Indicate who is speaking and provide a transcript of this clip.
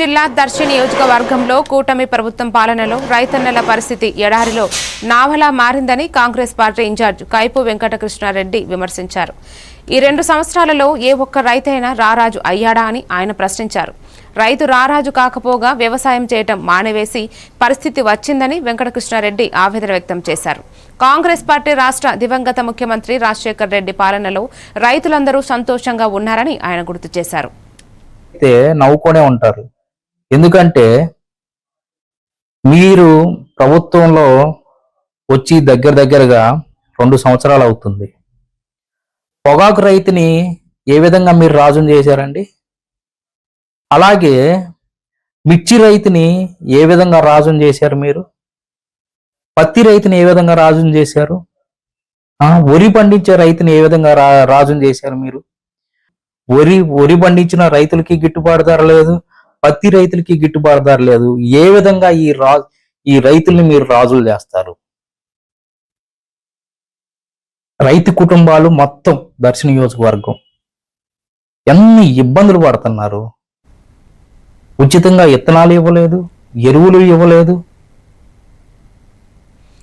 Speaker 1: జిల్లా దర్శి నియోజకవర్గంలో కూటమి ప్రభుత్వం పాలనలో రైతన్నల పరిస్థితి ఎడారిలో నావలా మారిందని Congress party incharge Kaipu Venkatakrishnareddy విమర్శించారు. ఈ రెండు సంవత్సరాలలో ఏ ఒక్క రైతైనా రారాజు అయ్యాడా అని ఆయన ప్రశ్నించారు. రైతు రారాజు కాకపోగా వ్యవసాయం చేయటం మానేవేసి పరిస్థితి వచ్చిందని వెంకటకృష్ణారెడ్డి ఆవేదన వ్యక్తం చేశారు. కాంగ్రెస్ పార్టీ రాష్ట్ర దివంగత ముఖ్యమంత్రి రాజశేఖర్ రెడ్డి పాలనలో రైతులందరూ సంతోషంగా ఉన్నారని ఆయన గుర్తు చేశారు.
Speaker 2: నవ్వుకొనే ఉంటారు. ఎందుకంటే మీరు ప్రభుత్వంలో వచ్చి దగ్గర దగ్గరగా రెండు సంవత్సరాలు అవుతుంది. పొగాకు రైతుని ఏ విధంగా మీరు రాజుని చేశారండి? అలాగే మిర్చి రైతుని ఏ విధంగా రాజుని చేశారు మీరు? పత్తి రైతుని ఏ విధంగా రాజుని చేశారు? వరి పండించే రైతుని ఏ విధంగా రా రాజుని చేశారు మీరు? వరి వరి పండించిన రైతులకి గిట్టుబాటు ధర లేదు పత్తి రైతులకి గిట్టుబాటు ధర లేదు. ఏ విధంగా ఈ రా ఈ రైతుల్ని మీరు రాజులు చేస్తారు? రైతు కుటుంబాలు మొత్తం దర్శన నియోజకవర్గం. ఎన్ని ఇబ్బందులు పడుతున్నారు? ఉచితంగా ఇత్తనాలు ఇవ్వలేదు ఎరువులు ఇవ్వలేదు